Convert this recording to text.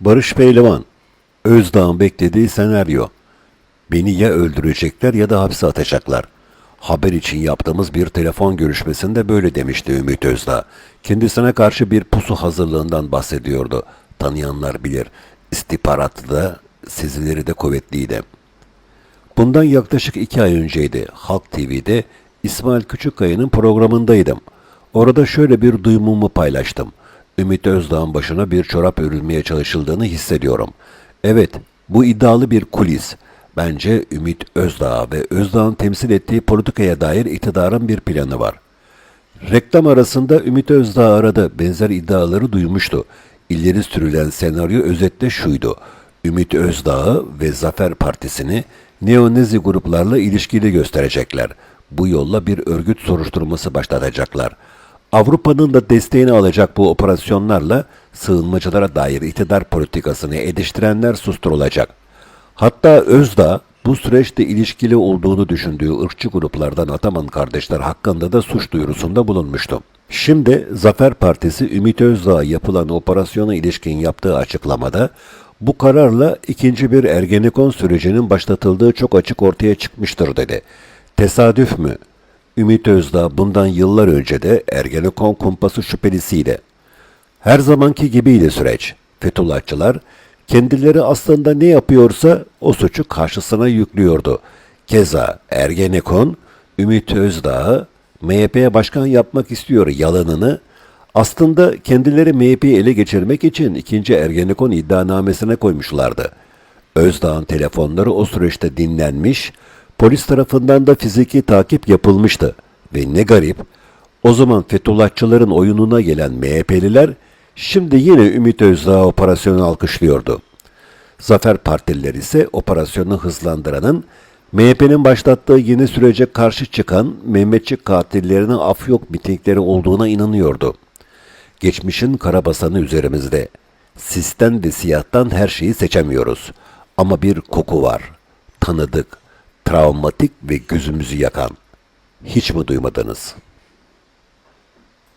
Barış Pehlivan, Özdağ'ın beklediği senaryo. Beni ya öldürecekler ya da hapse atacaklar. Haber için yaptığımız bir telefon görüşmesinde böyle demişti Ümit Özdağ. Kendisine karşı bir pusu hazırlığından bahsediyordu. Tanıyanlar bilir. İstihbaratı da sezileri de kuvvetliydi. Bundan yaklaşık iki ay önceydi. Halk TV'de İsmail Küçükkaya'nın programındaydım. Orada şöyle bir duyumumu paylaştım. Ümit Özdağ'ın başına bir çorap örülmeye çalışıldığını hissediyorum. Evet, bu iddialı bir kulis. Bence Ümit Özdağ ve Özdağ'ın temsil ettiği politikaya dair iktidarın bir planı var. Reklam arasında Ümit Özdağ aradı. Benzer iddiaları duymuştu. İleri sürülen senaryo özetle şuydu. Ümit Özdağ'ı ve Zafer Partisi'ni neonezi gruplarla ilişkili gösterecekler. Bu yolla bir örgüt soruşturması başlatacaklar. Avrupa'nın da desteğini alacak bu operasyonlarla sığınmacılara dair iktidar politikasını eleştirenler susturulacak. Hatta Özdağ bu süreçte ilişkili olduğunu düşündüğü ırkçı gruplardan Ataman kardeşler hakkında da suç duyurusunda bulunmuştu. Şimdi Zafer Partisi Ümit Özdağ'a yapılan operasyona ilişkin yaptığı açıklamada bu kararla ikinci bir Ergenekon sürecinin başlatıldığı çok açık ortaya çıkmıştır dedi. Tesadüf mü? Ümit Özdağ bundan yıllar önce de Ergenekon kumpası şüphelisiydi. Her zamanki gibiydi süreç. Fethullahçılar kendileri aslında ne yapıyorsa o suçu karşısına yüklüyordu. Keza Ergenekon, Ümit Özdağ'ı MHP'ye başkan yapmak istiyor yalanını aslında kendileri MHP'yi ele geçirmek için ikinci Ergenekon iddianamesine koymuşlardı. Özdağ'ın telefonları o süreçte dinlenmiş, polis tarafından da fiziki takip yapılmıştı. Ve ne garip, o zaman Fethullahçıların oyununa gelen MHP'liler şimdi yine Ümit Özdağ operasyonu alkışlıyordu. Zafer Partililer ise operasyonu hızlandıranın MHP'nin başlattığı yeni sürece karşı çıkan Mehmetçik katillerine af yok mitingleri olduğuna inanıyordu. Geçmişin karabasanı üzerimizde. Sisten ve siyahtan her şeyi seçemiyoruz. Ama bir koku var. Tanıdık, travmatik ve gözümüzü yakan. Hiç mi duymadınız?''